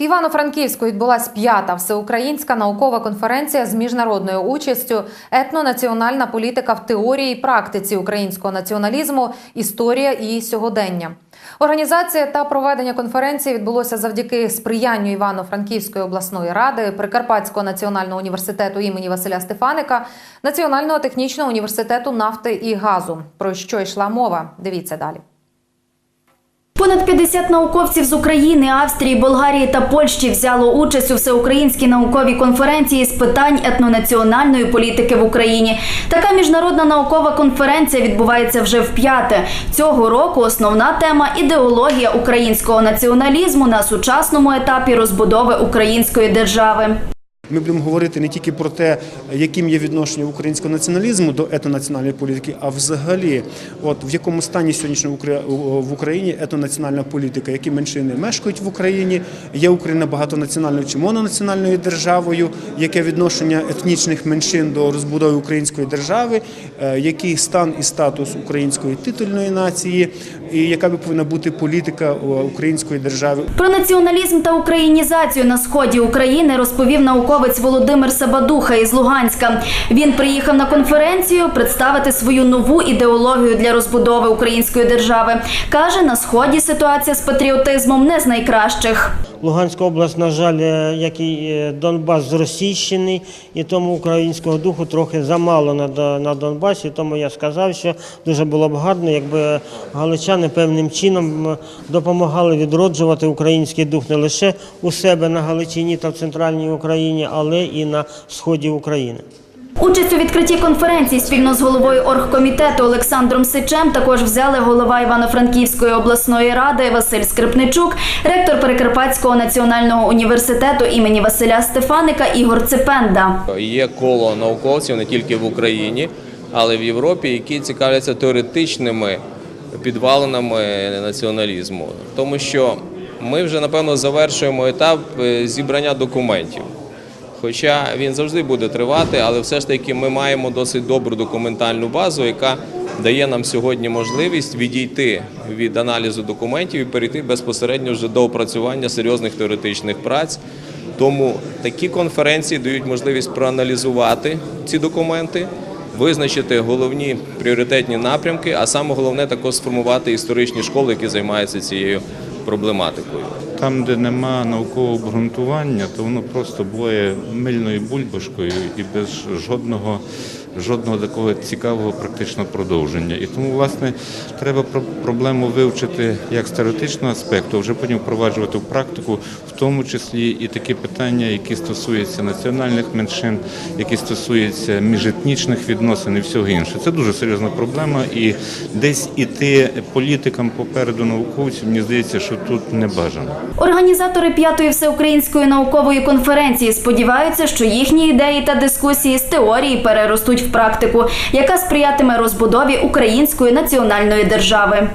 В Івано-Франківську відбулася п'ята всеукраїнська наукова конференція з міжнародною участю етнонаціональна політика в теорії і практиці українського націоналізму, історія і сьогодення. Організація та проведення конференції відбулося завдяки сприянню Івано-Франківської обласної ради, Прикарпатського національного університету імені Василя Стефаника, Національного технічного університету нафти і газу. Про що йшла мова? Дивіться далі. Понад 50 науковців з України, Австрії, Болгарії та Польщі взяло участь у всеукраїнській науковій конференції з питань етнонаціональної політики в Україні. Така міжнародна наукова конференція відбувається вже вп'яте. Цього року основна тема ідеологія українського націоналізму на сучасному етапі розбудови української держави. Ми будемо говорити не тільки про те, яким є відношення українського націоналізму до етнонаціональної політики, а взагалі, от в якому стані сьогоднішньо в Україні етнонаціональна політика, які меншини мешкають в Україні, є Україна багатонаціональною чи мононаціональною державою, яке відношення етнічних меншин до розбудови української держави, е, який стан і статус української титульної нації, і яка би повинна бути політика е, української держави. Про націоналізм та українізацію на сході України розповів науковець Володимир Сабадуха із Луганська. Він приїхав на конференцію представити свою нову ідеологію для розбудови української держави. каже, на сході ситуація з патріотизмом не з найкращих. Луганська область, на жаль, е, як і е, Донбас зросійщений, і тому українського духу трохи замало на, на Донбасі. Тому я сказав, що дуже було б гарно, якби галичани певним чином допомагали відроджувати український дух не лише у себе на Галичині та в центральній Україні, але і на сході України. Участь у відкритті конференції спільно з головою оргкомітету Олександром Сичем також взяли голова Івано-Франківської обласної ради Василь Скрипничук, ректор Перекарпатського національного університету імені Василя Стефаника Ігор Ципенда. Є коло науковців не тільки в Україні, але й в Європі, які цікавляться теоретичними підвалинами націоналізму. Тому що ми вже напевно завершуємо етап е, зібрання документів. Хоча він завжди буде тривати, але все ж таки ми маємо досить добру документальну базу, яка дає нам сьогодні можливість відійти від аналізу документів і перейти безпосередньо вже до опрацювання серйозних теоретичних праць. Тому такі конференції дають можливість проаналізувати ці документи, визначити головні пріоритетні напрямки, а саме головне також сформувати історичні школи, які займаються цією проблематикою. Там, де нема наукового обґрунтування, то воно просто буває мильною бульбашкою і без жодного, жодного такого цікавого практичного продовження. І тому, власне, треба про- проблему вивчити як з теоретичного аспекту, а вже потім впроваджувати в практику, в тому числі і такі питання, які стосуються національних меншин, які стосуються міжетнічних відносин і всього іншого. Це дуже серйозна проблема, і десь іти політикам попереду науковців, мені здається, що тут не бажано. Організатори п'ятої всеукраїнської наукової конференції сподіваються, що їхні ідеї та дискусії з теорії переростуть практику, яка сприятиме розбудові української національної держави.